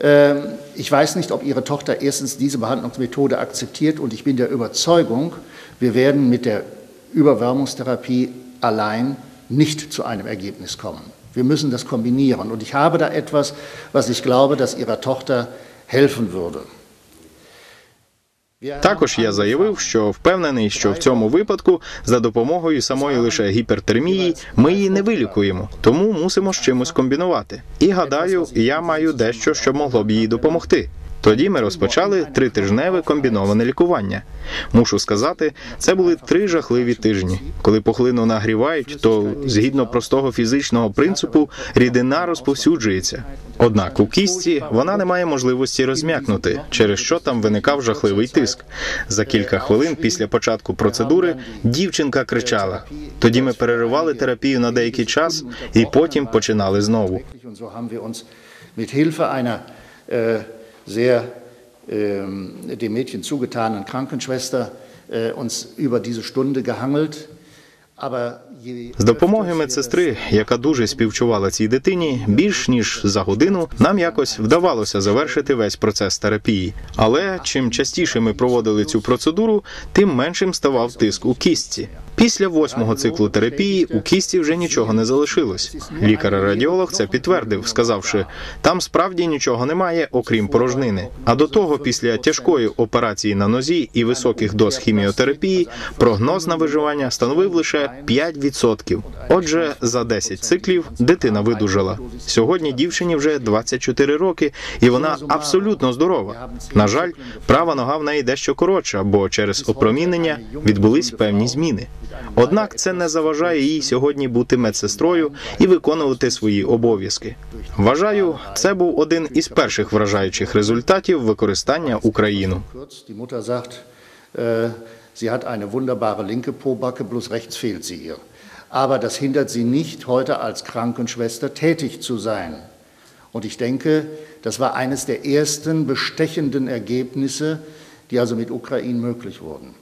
Ähm, ich weiß nicht, ob Ihre Tochter erstens diese Behandlungsmethode akzeptiert und ich bin der Überzeugung, wir werden mit der Überwärmungstherapie allein nicht zu einem Ergebnis kommen. Wir müssen das kombinieren und ich habe da etwas, was ich glaube, dass Ihrer Tochter helfen würde. Також я заявив, що впевнений, що в цьому випадку за допомогою самої лише гіпертермії ми її не вилікуємо, тому мусимо з чимось комбінувати. І гадаю, я маю дещо, що могло б їй допомогти. Тоді ми розпочали тритижневе комбіноване лікування. Мушу сказати, це були три жахливі тижні. Коли пухлину нагрівають, то згідно простого фізичного принципу рідина розповсюджується. Однак у кістці вона не має можливості розм'якнути, через що там виникав жахливий тиск. За кілька хвилин після початку процедури дівчинка кричала. Тоді ми переривали терапію на деякий час і потім починали знову. Sehr ähm, dem Mädchen zugetanen Krankenschwester äh, uns über diese Stunde gehangelt. З допомогою медсестри, яка дуже співчувала цій дитині, більш ніж за годину нам якось вдавалося завершити весь процес терапії. Але чим частіше ми проводили цю процедуру, тим меншим ставав тиск у кістці. Після восьмого циклу терапії у кісті вже нічого не залишилось. Лікар-радіолог це підтвердив, сказавши, там справді нічого немає, окрім порожнини. А до того, після тяжкої операції на нозі і високих доз хіміотерапії, прогноз на виживання становив лише 5%. Отже, за 10 циклів дитина видужала. Сьогодні дівчині вже 24 роки, і вона абсолютно здорова. На жаль, права нога в неї дещо коротша, бо через опромінення відбулись певні зміни. Однак це не заважає їй сьогодні бути медсестрою і виконувати свої обов'язки. Вважаю, це був один із перших вражаючих результатів використання Україну. kurz, die Mutter sagt, äh, sie hat eine wunderbare linke Pobacke, bloß rechts fehlt sie ihr. Aber das hindert sie nicht, heute als Krankenschwester tätig zu sein. Und ich denke, das war eines der ersten bestechenden Ergebnisse, die also mit Ukraine möglich wurden.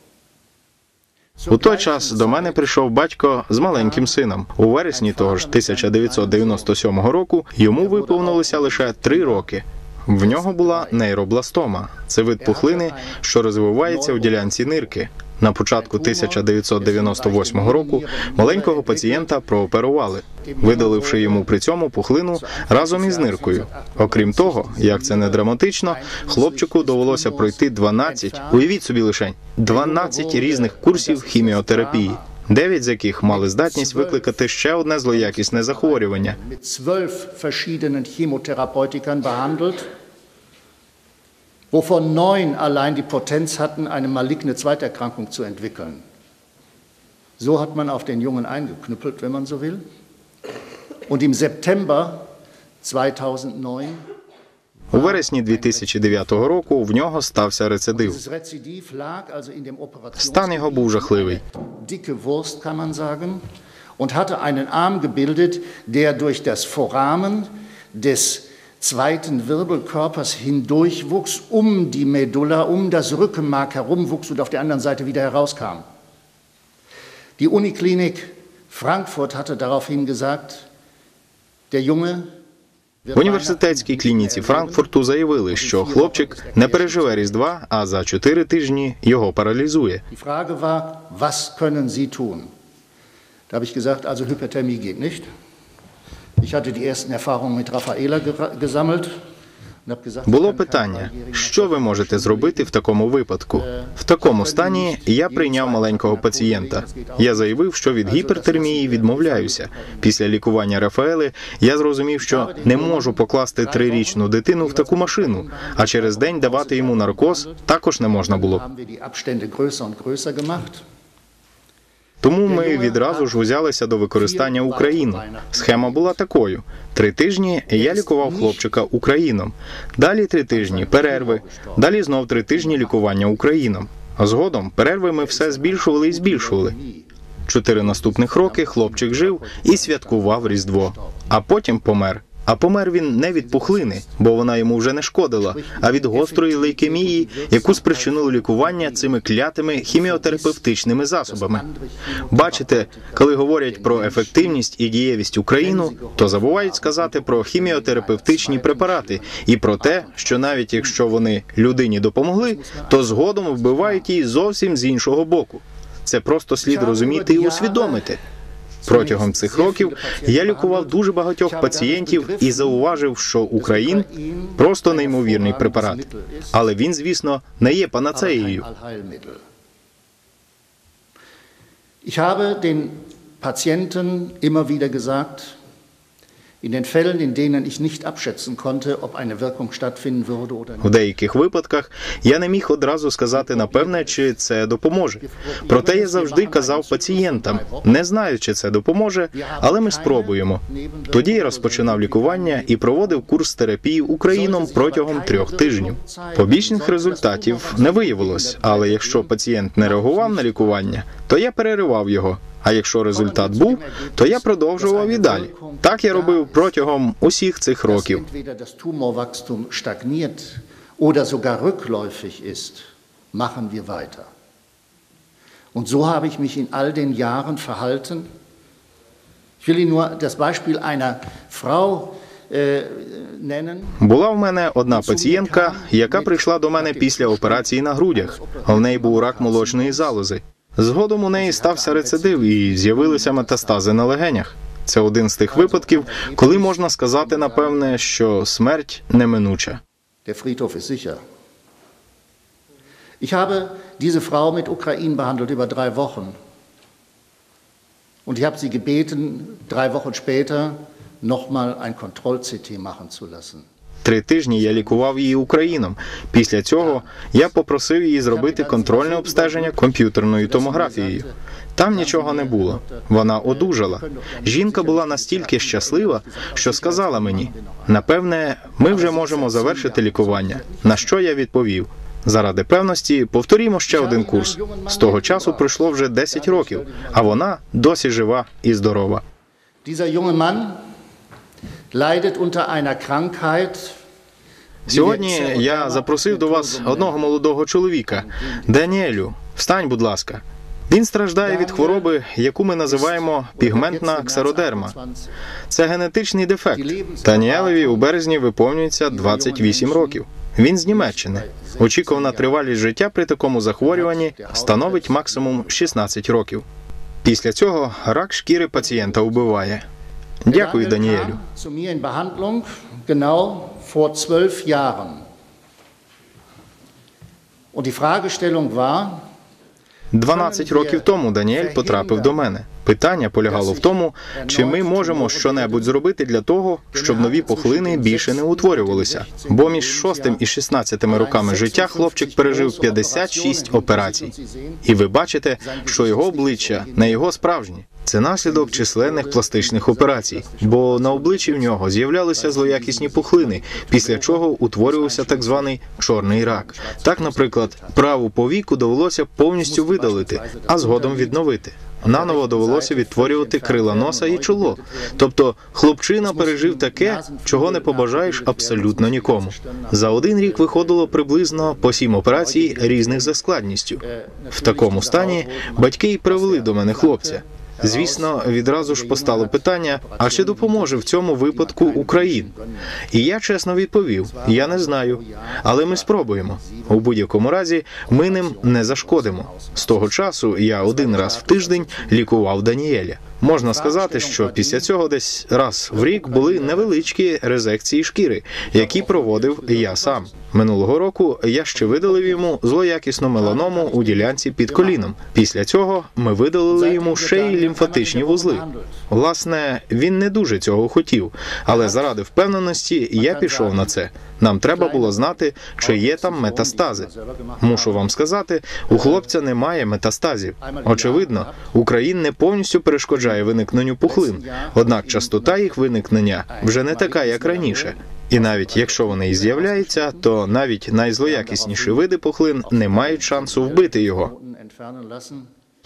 У той час до мене прийшов батько з маленьким сином. У вересні того ж 1997 року йому виповнилося лише три роки. В нього була нейробластома. Це вид пухлини, що розвивається у ділянці нирки. На початку 1998 року маленького пацієнта прооперували, видаливши йому при цьому пухлину разом із ниркою. Окрім того, як це не драматично, хлопчику довелося пройти 12, уявіть собі лишень, 12 різних курсів хіміотерапії, 9 з яких мали здатність викликати ще одне злоякісне захворювання. wovon neun allein die Potenz hatten, eine maligne Zweiterkrankung zu entwickeln. So hat man auf den Jungen eingeknüppelt, wenn man so will. Und im September 2009 У вересні 2009 року в нього стався рецидив. Dieses Rezidiv lag also in dem Стан його був жахливий. dicke Wurst, kann man sagen, und hatte einen Arm gebildet, der durch das Vorrahmen des zweiten Wirbelkörpers hindurchwuchs, um die Medulla, um das Rückenmark herumwuchs und auf der anderen Seite wieder herauskam. Die Uniklinik Frankfurt hatte daraufhin gesagt, der Junge В університетській клініці Франкфурту заявили, що хлопчик не переживе різдва, а за чотири тижні його паралізує. Die Frage war, was können Sie tun? Da habe ich gesagt, also Hyperthermie geht nicht. Ich hatte die ersten Erfahrungen mit Raffaela gesammelt Було питання, що ви можете зробити в такому випадку? В такому стані я прийняв маленького пацієнта. Я заявив, що від гіпертермії відмовляюся. Після лікування Рафаели я зрозумів, що не можу покласти трирічну дитину в таку машину, а через день давати йому наркоз також не можна було. Тому ми відразу ж узялися до використання Україну. Схема була такою: три тижні я лікував хлопчика Україном. Далі три тижні перерви. Далі знов три тижні лікування Україном. А згодом перерви ми все збільшували і збільшували. Чотири наступних роки хлопчик жив і святкував Різдво, а потім помер. А помер він не від пухлини, бо вона йому вже не шкодила, а від гострої лейкемії, яку спричинило лікування цими клятими хіміотерапевтичними засобами. Бачите, коли говорять про ефективність і дієвість Україну, то забувають сказати про хіміотерапевтичні препарати і про те, що навіть якщо вони людині допомогли, то згодом вбивають її зовсім з іншого боку. Це просто слід розуміти і усвідомити. Протягом цих років я лікував дуже багатьох пацієнтів і зауважив, що Україн просто неймовірний препарат. Але він, звісно, не є панацеєю. Ich habe den Patienten immer wieder gesagt, in den Fällen, in denen ich nicht abschätzen konnte, ob eine Wirkung stattfinden würde oder nicht, деяких випадках я не міг одразу сказати напевне, чи це допоможе. Проте я завжди казав пацієнтам, не знаю, чи це допоможе, але ми спробуємо. Тоді я розпочинав лікування і проводив курс терапії Україном протягом трьох тижнів. Побічних результатів не виявилось, але якщо пацієнт не реагував на лікування, то я переривав його. А якщо результат був, то я продовжував і далі. Так я робив протягом усіх цих років. oder sogar rückläufig ist, machen wir weiter. Und so habe ich mich in all den Jahren verhalten. Ich will Ihnen nur das Beispiel einer Frau äh. Була в мене одна пацієнтка, яка прийшла до мене після операції на грудях. В неї був рак молочної залози. Згодом у неї стався рецидив і з'явилися метастази на легенях. Це один з тих випадків, коли можна сказати напевне, що смерть неминуча. Ich habe diese Frau mit Ukrain behandelt über drei Wochen. Und ich habe sie gebeten, drei Wochen später nochmal ein Kontroll-CT machen zu lassen. Три тижні я лікував її Україном. Після цього я попросив її зробити контрольне обстеження комп'ютерною томографією. Там нічого не було. Вона одужала. Жінка була настільки щаслива, що сказала мені: напевне, ми вже можемо завершити лікування. На що я відповів? Заради певності повторімо ще один курс. З того часу пройшло вже 10 років, а вона досі жива і здорова. Сьогодні я запросив до вас одного молодого чоловіка, Даніелю. Встань, будь ласка. Він страждає від хвороби, яку ми називаємо пігментна ксеродерма. Це генетичний дефект. Даніелеві у березні виповнюється 28 років. Він з Німеччини. Очікувана тривалість життя при такому захворюванні становить максимум 16 років. Після цього рак шкіри пацієнта вбиває. Дякую, Даніелю. 12 років тому Даніель потрапив до мене. Питання полягало в тому, чи ми можемо щонебудь зробити для того, щоб нові пухлини більше не утворювалися. Бо між 6 і 16 роками життя хлопчик пережив 56 операцій. І ви бачите, що його обличчя не його справжнє. Це наслідок численних пластичних операцій, бо на обличчі в нього з'являлися злоякісні пухлини, після чого утворювався так званий чорний рак. Так, наприклад, праву повіку довелося повністю видалити, а згодом відновити. Наново довелося відтворювати крила носа і чоло. Тобто хлопчина пережив таке, чого не побажаєш абсолютно нікому. За один рік виходило приблизно по сім операцій різних за складністю. В такому стані батьки й привели до мене хлопця. Звісно, відразу ж постало питання: а чи допоможе в цьому випадку Україн? І я чесно відповів: я не знаю, але ми спробуємо. У будь-якому разі ми ним не зашкодимо. З того часу я один раз в тиждень лікував Даніеля. Можна сказати, що після цього десь раз в рік були невеличкі резекції шкіри, які проводив я сам. Минулого року я ще видалив йому злоякісну меланому у ділянці під коліном. Після цього ми видалили йому ще й лімфатичні вузли. Власне, він не дуже цього хотів, але заради впевненості я пішов на це. Нам треба було знати, чи є там метастази. Мушу вам сказати, у хлопця немає метастазів. Очевидно, Україн не повністю перешкоджає виникненню пухлин, однак частота їх виникнення вже не така, як раніше. І навіть якщо вони і з'являються, то навіть найзлоякісніші види пухлин не мають шансу вбити його.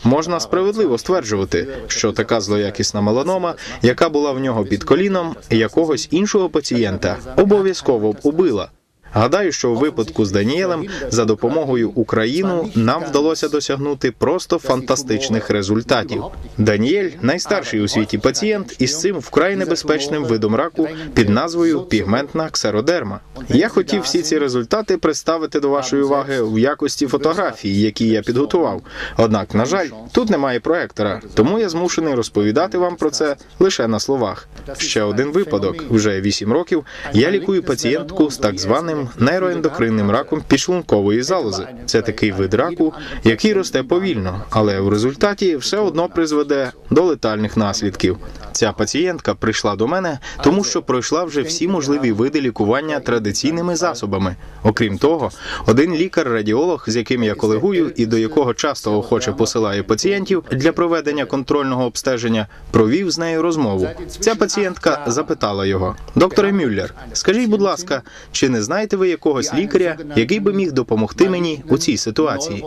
Можна справедливо стверджувати, що така злоякісна меланома, яка була в нього під коліном, якогось іншого пацієнта обов'язково б убила. Гадаю, що у випадку з Даніелем за допомогою України нам вдалося досягнути просто фантастичних результатів. Даніель найстарший у світі пацієнт із цим вкрай небезпечним видом раку під назвою пігментна ксеродерма. Я хотів всі ці результати представити до вашої уваги в якості фотографії, які я підготував. Однак, на жаль, тут немає проектора, тому я змушений розповідати вам про це лише на словах. Ще один випадок: вже 8 років я лікую пацієнтку з так званим нейроендокринним раком підшлункової залози. Це такий вид раку, який росте повільно, але в результаті все одно призведе до летальних наслідків. Ця пацієнтка прийшла до мене, тому що пройшла вже всі можливі види лікування традиційними засобами. Окрім того, один лікар-радіолог, з яким я колегую і до якого часто охоче посилає пацієнтів для проведення контрольного обстеження, провів з нею розмову. Ця пацієнтка запитала його: докторе Мюллер, скажіть, будь ласка, чи не знаєте ви якогось лікаря, який би міг допомогти мені у цій ситуації?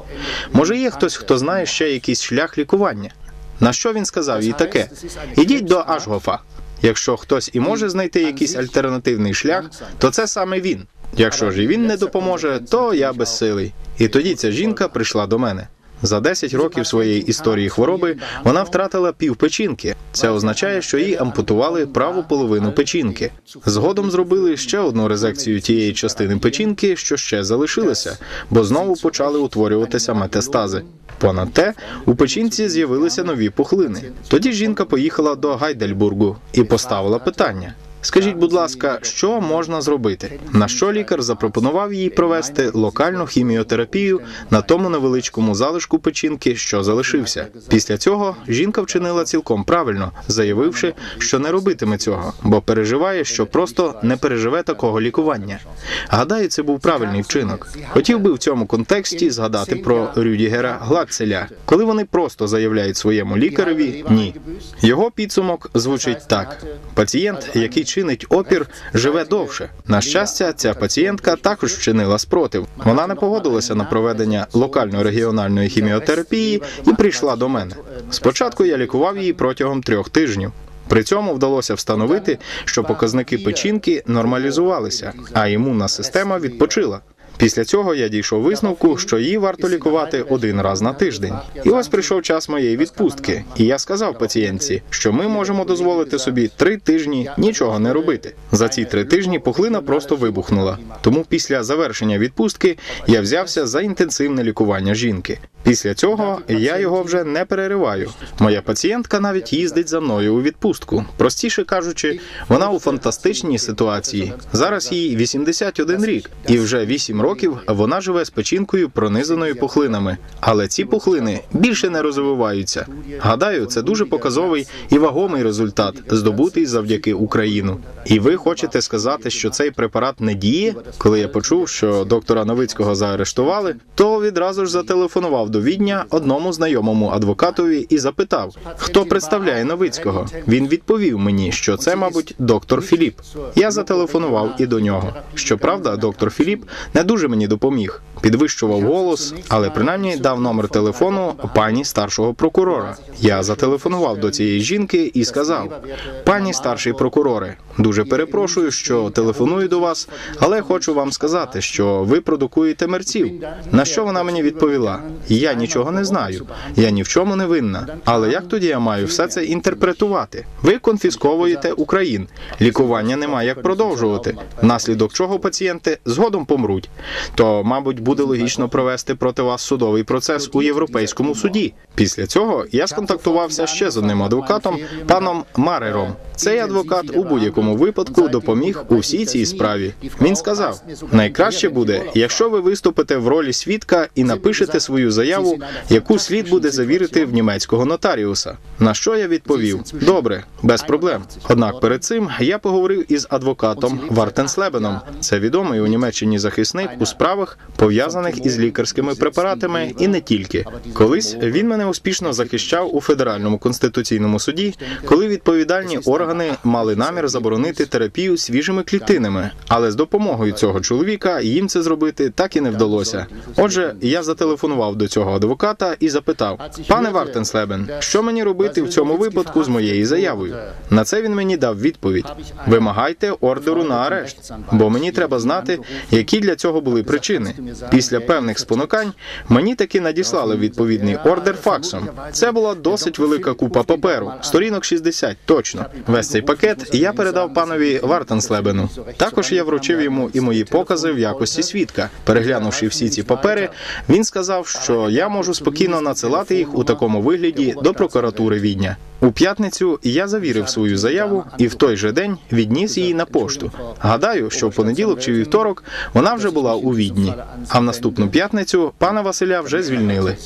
Може, є хтось, хто знає ще якийсь шлях лікування? На що він сказав їй таке? Ідіть до Ашгофа. Якщо хтось і може знайти якийсь альтернативний шлях, то це саме він. Якщо ж і він не допоможе, то я безсилий. І тоді ця жінка прийшла до мене. За 10 років своєї історії хвороби вона втратила пів печінки. Це означає, що їй ампутували праву половину печінки. Згодом зробили ще одну резекцію тієї частини печінки, що ще залишилася, бо знову почали утворюватися метастази. Понад те, у печінці з'явилися нові пухлини. Тоді жінка поїхала до Гайдельбургу і поставила питання. Скажіть, будь ласка, що можна зробити? На що лікар запропонував їй провести локальну хіміотерапію на тому невеличкому залишку печінки, що залишився. Після цього жінка вчинила цілком правильно, заявивши, що не робитиме цього, бо переживає, що просто не переживе такого лікування. Гадаю, це був правильний вчинок. Хотів би в цьому контексті згадати про Рюдігера Глакцеля, коли вони просто заявляють своєму лікареві ні. Його підсумок звучить так: пацієнт, який чинить опір, живе довше. На щастя, ця пацієнтка також вчинила спротив. Вона не погодилася на проведення локально-регіональної хіміотерапії і прийшла до мене. Спочатку я лікував її протягом трьох тижнів. При цьому вдалося встановити, що показники печінки нормалізувалися, а імунна система відпочила. Після цього я дійшов висновку, що її варто лікувати один раз на тиждень. І ось прийшов час моєї відпустки, і я сказав пацієнтці, що ми можемо дозволити собі три тижні нічого не робити. За ці три тижні пухлина просто вибухнула. Тому після завершення відпустки я взявся за інтенсивне лікування жінки. Після цього я його вже не перериваю. Моя пацієнтка навіть їздить за мною у відпустку. Простіше кажучи, вона у фантастичній ситуації. Зараз їй 81 рік, і вже 8 років вона живе з печінкою, пронизаною пухлинами. Але ці пухлини більше не розвиваються. Гадаю, це дуже показовий і вагомий результат, здобутий завдяки Україну. І ви хочете сказати, що цей препарат не діє? Коли я почув, що доктора Новицького заарештували, то відразу ж зателефонував до Відня одному знайомому адвокатові і запитав, хто представляє Новицького. Він відповів мені, що це, мабуть, доктор Філіп. Я зателефонував і до нього. Щоправда, доктор Філіп не дуже мені допоміг. Підвищував голос, але принаймні дав номер телефону пані старшого прокурора. Я зателефонував до цієї жінки і сказав: пані старший прокуроре, дуже перепрошую, що телефоную до вас, але хочу вам сказати, що ви продукуєте мерців. На що вона мені відповіла? Я нічого не знаю, я ні в чому не винна. Але як тоді я маю все це інтерпретувати? Ви конфісковуєте Україн. Лікування немає як продовжувати, внаслідок чого пацієнти згодом помруть. То, мабуть, буде логічно провести проти вас судовий процес у європейському суді. Після цього я сконтактувався ще з одним адвокатом, паном Марером. Цей адвокат у будь-якому випадку допоміг у всій цій справі. Він сказав: найкраще буде, якщо ви виступите в ролі свідка і напишете свою заяву, яку слід буде завірити в німецького нотаріуса. На що я відповів: добре, без проблем. Однак перед цим я поговорив із адвокатом Вартенслебеном. Це відомий у Німеччині захисник у справах пов'язаних із лікарськими препаратами, і не тільки. Колись він мене успішно захищав у федеральному конституційному суді, коли відповідальні органи мали намір заборонити терапію свіжими клітинами, але з допомогою цього чоловіка їм це зробити так і не вдалося. Отже, я зателефонував до цього адвоката і запитав: пане Вартенслебен, що мені робити в цьому випадку з моєю заявою? На це він мені дав відповідь: вимагайте ордеру на арешт, бо мені треба знати, які для цього були причини. Після певних спонукань мені таки надіслали відповідний ордер факсом. Це була досить велика купа паперу, сторінок 60, точно. Весь цей пакет я передав панові Вартенслебену. Також я вручив йому і мої покази в якості свідка. Переглянувши всі ці папери, він сказав, що я можу спокійно надсилати їх у такому вигляді до прокуратури Відня. У п'ятницю я завірив свою заяву і в той же день відніс її на пошту. Гадаю, що в понеділок чи вівторок вона вже була у відні. А в наступну п'ятницю пана Василя вже звільнили.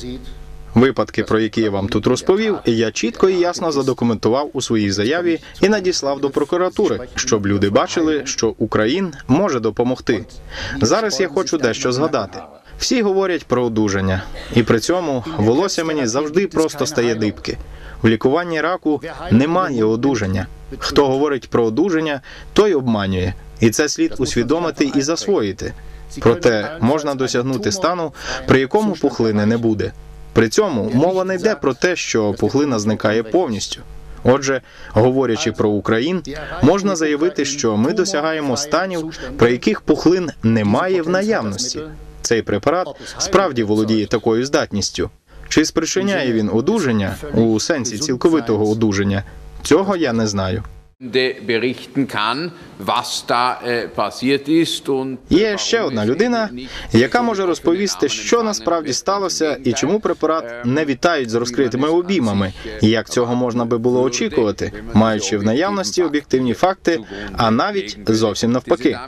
Випадки, про які я вам тут розповів, я чітко і ясно задокументував у своїй заяві і надіслав до прокуратури, щоб люди бачили, що Україн може допомогти. Зараз я хочу дещо згадати. Всі говорять про одужання, і при цьому волосся мені завжди просто стає дибки. В лікуванні раку немає одужання. Хто говорить про одужання, той обманює, і це слід усвідомити і засвоїти. Проте можна досягнути стану, при якому пухлини не буде. При цьому мова не йде про те, що пухлина зникає повністю. Отже, говорячи про Україн, можна заявити, що ми досягаємо станів, при яких пухлин немає в наявності. Цей препарат справді володіє такою здатністю. Чи спричиняє він одужання у сенсі цілковитого одужання? Цього я не знаю. Berichten kann, was da äh, passiert ist und Є ще одна людина, яка може розповісти, що насправді сталося і чому препарат не вітають з розкритими обіймами, і як цього можна би було очікувати, маючи в наявності об'єктивні факти, а навіть зовсім навпаки.